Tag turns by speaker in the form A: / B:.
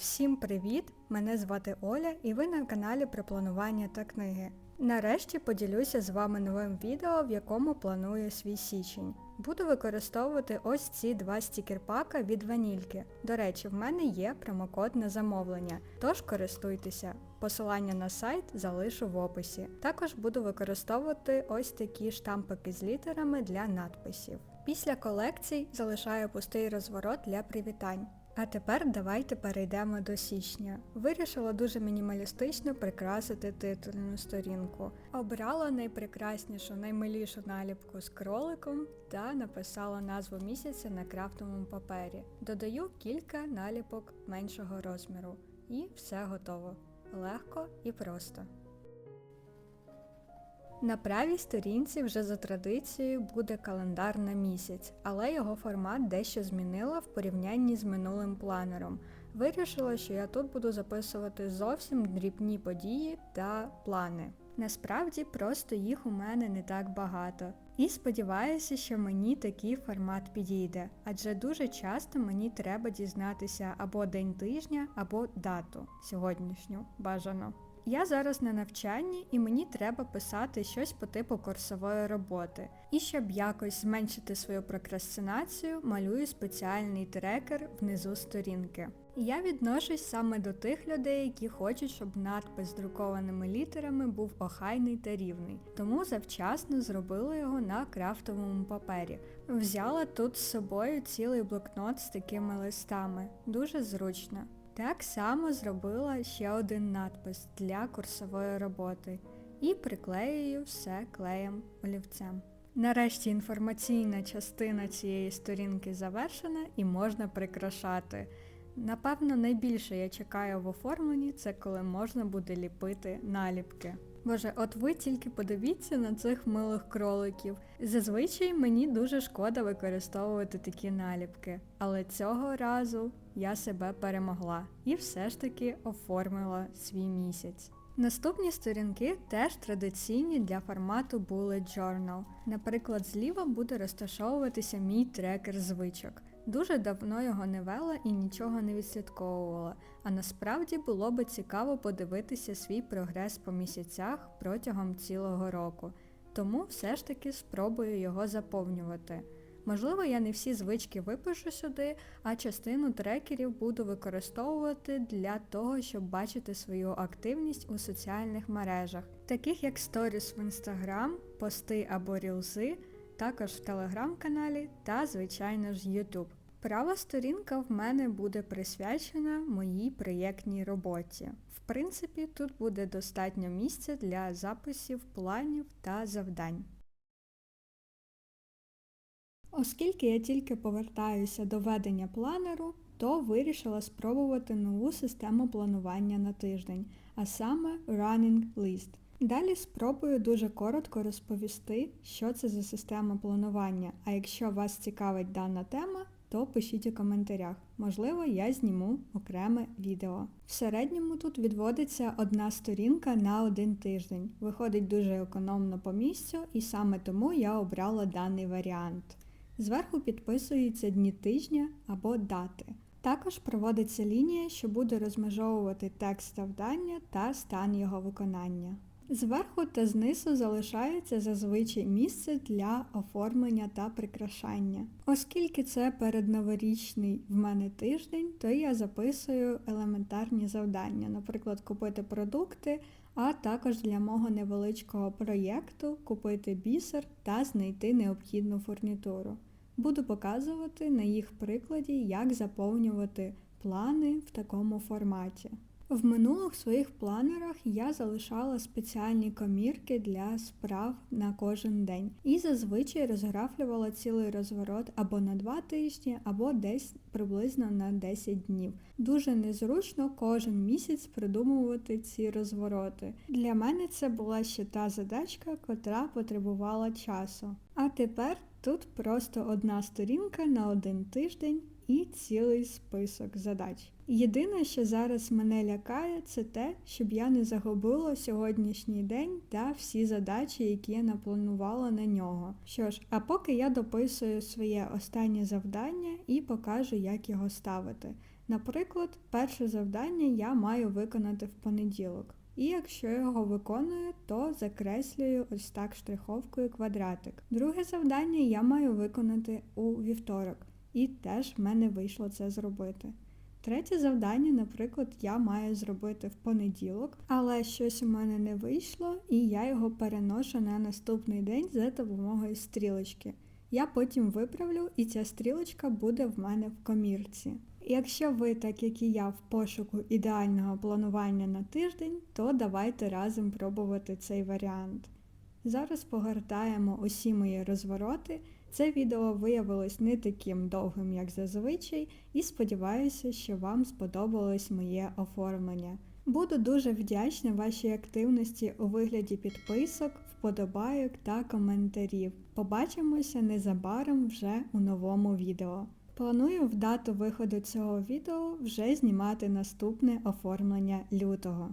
A: Всім привіт! Мене звати Оля і ви на каналі про планування та книги. Нарешті поділюся з вами новим відео, в якому планую свій січень. Буду використовувати ось ці два стікерпака від ванільки. До речі, в мене є промокод на замовлення, тож користуйтеся. Посилання на сайт залишу в описі. Також буду використовувати ось такі штампики з літерами для надписів. Після колекцій залишаю пустий розворот для привітань. А тепер давайте перейдемо до січня. Вирішила дуже мінімалістично прикрасити титульну сторінку. Обрала найпрекраснішу, наймилішу наліпку з кроликом та написала назву місяця на крафтовому папері. Додаю кілька наліпок меншого розміру. І все готово. Легко і просто. На правій сторінці вже за традицією буде календар на місяць, але його формат дещо змінила в порівнянні з минулим планером. Вирішила, що я тут буду записувати зовсім дрібні події та плани. Насправді просто їх у мене не так багато. І сподіваюся, що мені такий формат підійде, адже дуже часто мені треба дізнатися або день тижня, або дату сьогоднішню бажано. Я зараз на навчанні і мені треба писати щось по типу курсової роботи. І щоб якось зменшити свою прокрастинацію, малюю спеціальний трекер внизу сторінки. Я відношусь саме до тих людей, які хочуть, щоб надпис з друкованими літерами був охайний та рівний, тому завчасно зробила його на крафтовому папері. Взяла тут з собою цілий блокнот з такими листами. Дуже зручно. Так само зробила ще один надпис для курсової роботи і приклеюю все клеєм олівцем. Нарешті інформаційна частина цієї сторінки завершена і можна прикрашати. Напевно, найбільше я чекаю в оформленні це коли можна буде ліпити наліпки. Боже, от ви тільки подивіться на цих милих кроликів. Зазвичай мені дуже шкода використовувати такі наліпки, але цього разу я себе перемогла і все ж таки оформила свій місяць. Наступні сторінки теж традиційні для формату Bullet Journal. Наприклад, зліва буде розташовуватися мій трекер звичок. Дуже давно його не вела і нічого не відслідковувала, а насправді було би цікаво подивитися свій прогрес по місяцях протягом цілого року. Тому все ж таки спробую його заповнювати. Можливо, я не всі звички випишу сюди, а частину трекерів буду використовувати для того, щоб бачити свою активність у соціальних мережах, таких як сторіс в Instagram, пости або рілзи, також в телеграм-каналі та, звичайно ж, YouTube. Права сторінка в мене буде присвячена моїй проєктній роботі. В принципі, тут буде достатньо місця для записів, планів та завдань. Оскільки я тільки повертаюся до ведення планеру, то вирішила спробувати нову систему планування на тиждень, а саме Running List. Далі спробую дуже коротко розповісти, що це за система планування, а якщо вас цікавить дана тема, то пишіть у коментарях. Можливо, я зніму окреме відео. В середньому тут відводиться одна сторінка на один тиждень. Виходить дуже економно по місцю і саме тому я обрала даний варіант. Зверху підписуються дні тижня або дати. Також проводиться лінія, що буде розмежовувати текст завдання та стан його виконання. Зверху та знизу залишається зазвичай місце для оформлення та прикрашання. Оскільки це передноворічний в мене тиждень, то я записую елементарні завдання, наприклад, купити продукти, а також для мого невеличкого проєкту купити бісер та знайти необхідну фурнітуру. Буду показувати на їх прикладі, як заповнювати плани в такому форматі. В минулих своїх планерах я залишала спеціальні комірки для справ на кожен день і зазвичай розграфлювала цілий розворот або на 2 тижні, або десь приблизно на 10 днів. Дуже незручно кожен місяць придумувати ці розвороти. Для мене це була ще та задачка, котра потребувала часу. А тепер тут просто одна сторінка на один тиждень і цілий список задач. Єдине, що зараз мене лякає, це те, щоб я не загубила сьогоднішній день та всі задачі, які я напланувала на нього. Що ж, а поки я дописую своє останнє завдання і покажу, як його ставити. Наприклад, перше завдання я маю виконати в понеділок. І якщо його виконую, то закреслюю ось так штриховкою квадратик. Друге завдання я маю виконати у вівторок, і теж в мене вийшло це зробити. Третє завдання, наприклад, я маю зробити в понеділок, але щось у мене не вийшло, і я його переношу на наступний день за допомогою стрілочки. Я потім виправлю, і ця стрілочка буде в мене в комірці. Якщо ви, так як і я, в пошуку ідеального планування на тиждень, то давайте разом пробувати цей варіант. Зараз погортаємо усі мої розвороти. Це відео виявилось не таким довгим, як зазвичай, і сподіваюся, що вам сподобалось моє оформлення. Буду дуже вдячна вашій активності у вигляді підписок, вподобайок та коментарів. Побачимося незабаром вже у новому відео. Планую в дату виходу цього відео вже знімати наступне оформлення лютого.